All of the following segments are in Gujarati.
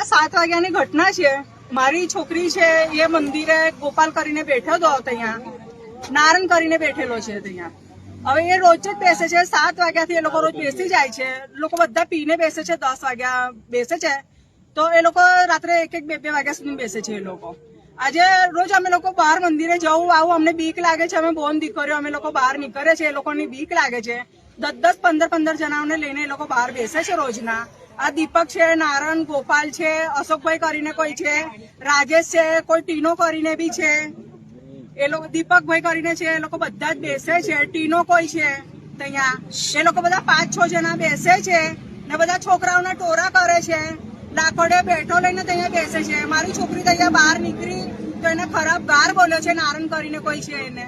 આ સાત વાગ્યાની ઘટના છે. મારી છોકરી છે, એ મંદિરે ગોપાલ કરીને બેઠો હતો ત્યાં નારણ કરીને બેઠેલો છે ત્યાં હવે એ રોજ જ બેસે છે, સાત વાગ્યાથી એ લોકો રોજ બેસી જાય છે. લોકો બધા પીને બેસે છે, દસ વાગ્યા બેસે છે. તો એ લોકો રાત્રે એક એક બે બે વાગ્યા સુધી બેસે છે એ લોકો. આજે રોજ અમે લોકો બહાર મંદિરે જવું, આવું અમને બીક લાગે છે. અમે બોન દીકરીઓ, અમે લોકો બહાર નીકળે છે, એ લોકોની બીક લાગે છે. દસ દસ, પંદર પંદર જણાઓને લઈને એ લોકો બહાર બેસે છે રોજના. આ દીપક છે, નારણ, ગોપાલ છે, અશોકભાઈ કરીને કોઈ છે, રાજેશ છે, કોઈ ટીનો કરીને બી છે. એ લોકો દીપકભાઈ કરીને છે, એ લોકો બધા જ બેસે છે, ટીનો કોઈ છે ત્યાં. એ લોકો બધા પાંચ છ જણા બેસે છે ને બધા છોકરાઓના ટોરા કરે છે. લાકડે બેઠો લઈને ત્યાં બેસે છે. મારી છોકરી ત્યાં બહાર નીકળી તો એને ખરાબ ગાર બોલ્યો છે, નારણ કરીને કોઈ છે એને.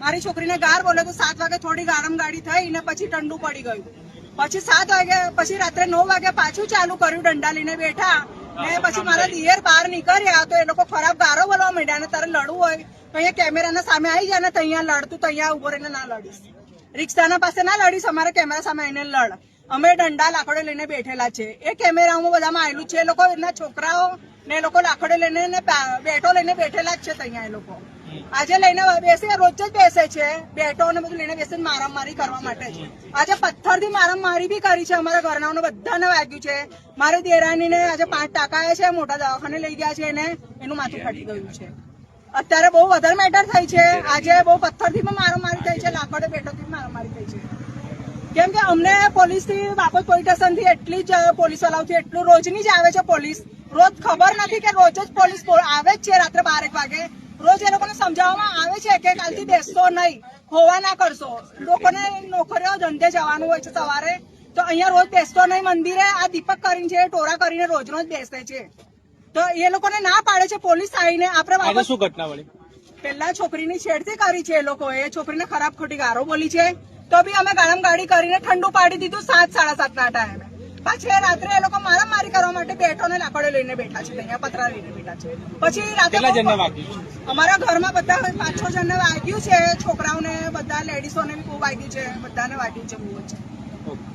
મારી છોકરીને ગાર બોલ્યો તો સાત વાગે થોડી ગારમ ગાડી થઈ ને પછી ઠંડુ પડી ગયું. પછી સાત વાગે પછી રાત્રે નવ વાગે પાછું ચાલુ કર્યું દંડા લઈને બેઠા. ને પછી મારા દિયર બહાર નીકળ્યા તો એ લોકો ખરાબ ગારો બોલવા માંડ્યા ને તારે લડવું હોય તો અહીંયા કેમેરાના સામે આવી જાય ને તો અહીંયા લડતું તો અહીંયા ઊભો રહીને ના લડીશ. રિક્ષાના પાસે ના લડીશ અમારા કેમેરા સામે આવીને લડ. અમે દંડા લાકડો લઈને બેઠેલા છે. એ કેમેરામાં બધામાં આવેલું છે. એ લોકો એના છોકરાઓ ને એ લોકો લાકડો લઈને બેટો લઈને બેઠેલા જ છે ત્યાં એ લોકો. આજે લઈને બેસે, રોજ જ બેસે છે. બેટો ને બધું લઈને બેસે મારામારી કરવા માટે છે. આજે પથ્થરથી મારામારી બી કરી છે અમારા ઘરનાઓને બધાને વાગ્યું છે. મારી દેરાણીને આજે પાંચ ટાકા છે, મોટા દવાખાને લઈ ગયા છે એને. એનું માથું ફાટી ગયું છે. અત્યારે બહુ વધારે મેટર થઈ છે. આજે બહુ પથ્થરથી પણ મારામારી થઈ છે, લાકડે પણ મારામારી થઈ છે. કેમ કે અમને પોલીસથી બાપત પોલીસ સ્ટેશનથી એટલી જ પોલીસ વાળાઓથી એટલું રોજની જ આવે છે પોલીસ. રોજ ખબર નથી કે રોજ જ પોલીસ આવે જ છે રાત્રે બાર એક વાગે. રોજ એ લોકોને સમજાવવામાં આવે છે કે કાલથી બેસશો નહીં હોવા ના કરશો. લોકોને નોકરીઓ ધંધે જવાનું હોય છે સવારે તો અહીંયા રોજ બેસતો નહીં મંદિરે. આ દીપક કરીને છે ટોરા કરીને રોજ રોજ બેસે છે. તો એ લોકોને ના પાડે છે પોલીસ આવીને. આપણે શું ઘટના વળી? પેલા છોકરીની છેડતી કરી છે એ લોકોએ. છોકરીને ખરાબ ખોટી ગારો બોલી છે. તો બી અમે ગરમ ગાડી કરીને ઠંડુ પાડી દીધું સાત સાડા સાત ના ટાઈમે. પાછી રાત્રે એ લોકો મારા મારી કરવા માટે બેઠો ને લાકડો લઈને બેઠા છે અહીંયા પતરા લઈને બેઠા છે. પછી વાગ્યું અમારા ઘરમાં બધા પાંચ છ જણને વાગ્યું છે છોકરાઓને બધા લેડીઝોને બહુ વાગ્યું છે બધાને વાગ્યું છે બહુ જ.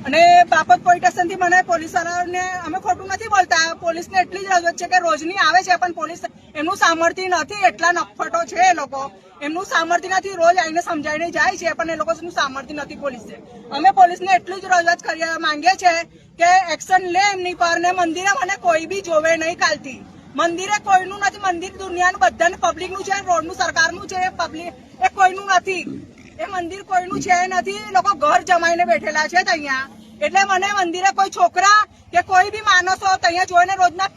અને બાપત પોલીસ સ્ટેશનથી મને પોલીસ વાળાને અમે ખોટું નથી બોલતા. પોલીસને એટલી જ રજૂઆત છે કે રોજની આવે છે પણ પોલીસ એમનું સામર્થ્ય નથી, એટલા નફટો છે એ લોકો. એમનું સામર્થ્ય નથી, રોજ આવીને સમજાવીને જાય છે, પણ એ લોકોનું સામર્થ્ય નથી પોલીસે અમે પોલીસને એટલી જ રજૂઆત કરી માંગીએ છે કે એક્શન લે એમની પર ને મંદિરે મને કોઈ બી જોવે નહીં કાલથી. મંદિરે કોઈનું નથી, મંદિર દુનિયાનું બધાને પબ્લિકનું છે, રોડનું, સરકારનું છે પબ્લિક એ કોઈનું નથી. એ મંદિર કોઈનું છે નથી લોકો ઘર જમાઈને બેઠેલા છે અહીંયા. એટલે મને મંદિરે કોઈ છોકરા કે કોઈ બી માણસો અહીંયા જોઈને રોજના